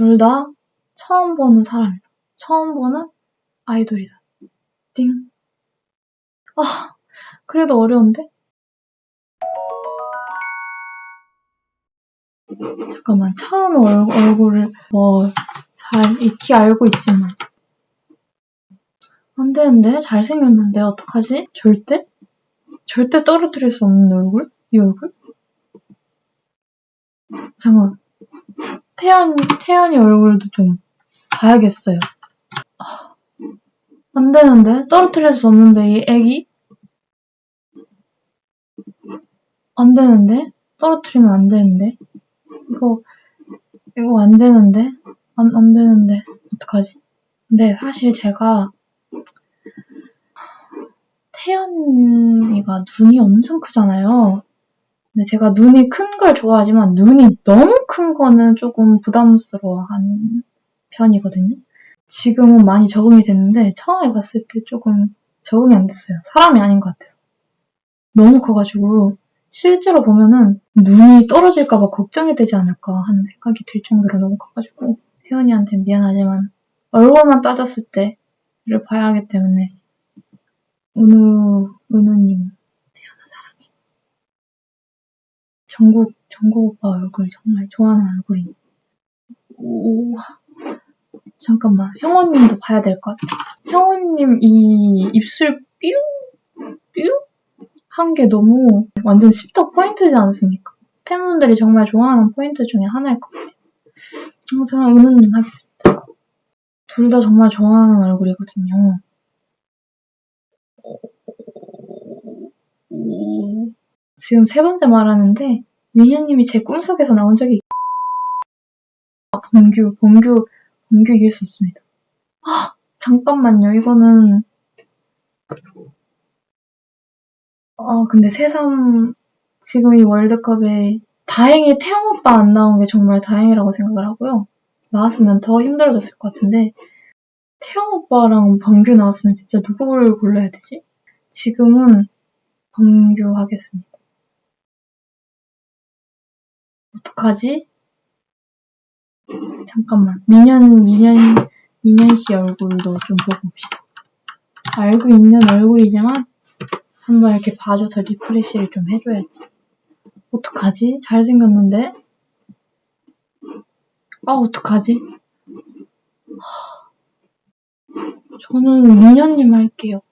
둘 다 처음 보는 사람이다. 처음 보는 아이돌이다. 띵. 아, 그래도 어려운데? 잠깐만, 차은우 얼, 얼굴을 뭐 잘 익히 알고 있지만 안 되는데? 잘생겼는데 어떡하지? 절대? 절대 떨어뜨릴 수 없는 얼굴? 이 얼굴? 잠깐 태연, 태연이 얼굴도 좀 봐야겠어요. 아, 안 되는데? 떨어뜨릴 수 없는데 이 애기? 안 되는데? 떨어뜨리면 안 되는데? 이거, 이거 안 되는데? 안, 안 되는데. 어떡하지? 근데 사실 제가 태연이가 눈이 엄청 크잖아요. 근데 제가 눈이 큰 걸 좋아하지만 눈이 너무 큰 거는 조금 부담스러워하는 편이거든요. 지금은 많이 적응이 됐는데 처음에 봤을 때 조금 적응이 안 됐어요. 사람이 아닌 것 같아서. 너무 커가지고 실제로 보면은 눈이 떨어질까봐 걱정이 되지 않을까 하는 생각이 들 정도로 너무 커가지고 혜연이한테 미안하지만 얼굴만 따졌을 때를 봐야 하기 때문에 은우 은우님 태연아 사랑해. 정국 정국 오빠 얼굴 정말 좋아하는 얼굴이. 오 잠깐만 형원님도 봐야 될 것 같아. 형원님 이 입술 뾰 뾰 한 게 너무 완전 십덕 포인트지 않습니까? 팬분들이 정말 좋아하는 포인트 중에 하나일 것 같아요. 어, 저는 은우님 하겠습니다. 둘 다 정말 좋아하는 얼굴이거든요. 지금 세 번째 말하는데 미녀님이 제 꿈속에서 나온 적이 아, 범규, 범규, 범규 이길 수 없습니다. 아, 잠깐만요. 이거는 아, 근데 새삼 지금 이 월드컵에 다행히 태영 오빠 안 나온 게 정말 다행이라고 생각을 하고요. 나왔으면 더 힘들어졌을 것 같은데 태영 오빠랑 범규 나왔으면 진짜 누구를 골라야 되지? 지금은 범규 하겠습니다. 어떡하지? 잠깐만. 민현, 민현, 민현 씨 얼굴도 좀 보고 봅시다. 알고 있는 얼굴이지만 한번 이렇게 봐줘서 리프레시를 좀 해줘야지. 어떡하지? 잘생겼는데? 아, 어떡하지? 저는 민현님 할게요.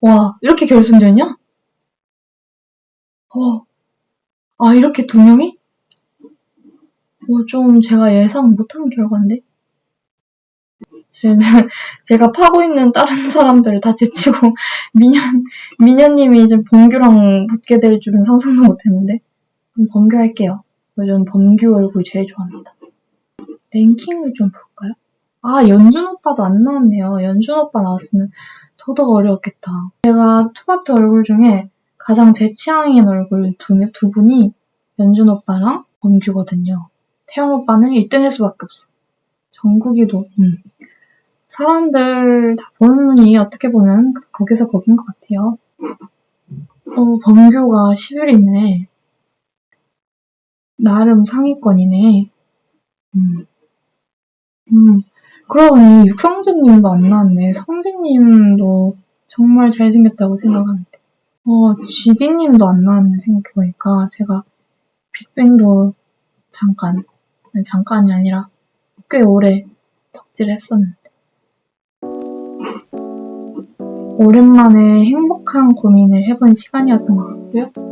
와, 이렇게 결승전이야? 어, 아, 이렇게 두 명이? 뭐, 좀 제가 예상 못한 결과인데? 제- 제가 파고 있는 다른 사람들을 다 제치고, 민현, 민현님이 이제 범규랑 붙게 될 줄은 상상도 못 했는데? 그럼 범규 할게요. 저는 범규 얼굴 제일 좋아합니다. 랭킹을 좀 볼까요? 아, 연준 오빠도 안 나왔네요. 연준 오빠 나왔으면 더더욱 어려웠겠다. 제가 투바트 얼굴 중에 가장 제 취향인 얼굴 두, 두 분이 연준 오빠랑 범규거든요. 태영 오빠는 1등일 수밖에 없어. 정국이도, 음. 사람들 다 보는 눈이 어떻게 보면 거기서 거긴 것 같아요. 어, 범규가 10일이네. 나름 상위권이네. 음. 음. 그러고 보니 육성재님도 안 나왔네. 성재님도 정말 잘생겼다고 생각하는데. 어, GD님도 안 나왔네 생각해보니까 제가 빅뱅도 잠깐, 아니, 잠깐이 아니라 꽤 오래 덕질 했었는데. 오랜만에 행복한 고민을 해본 시간이었던 것 같고요.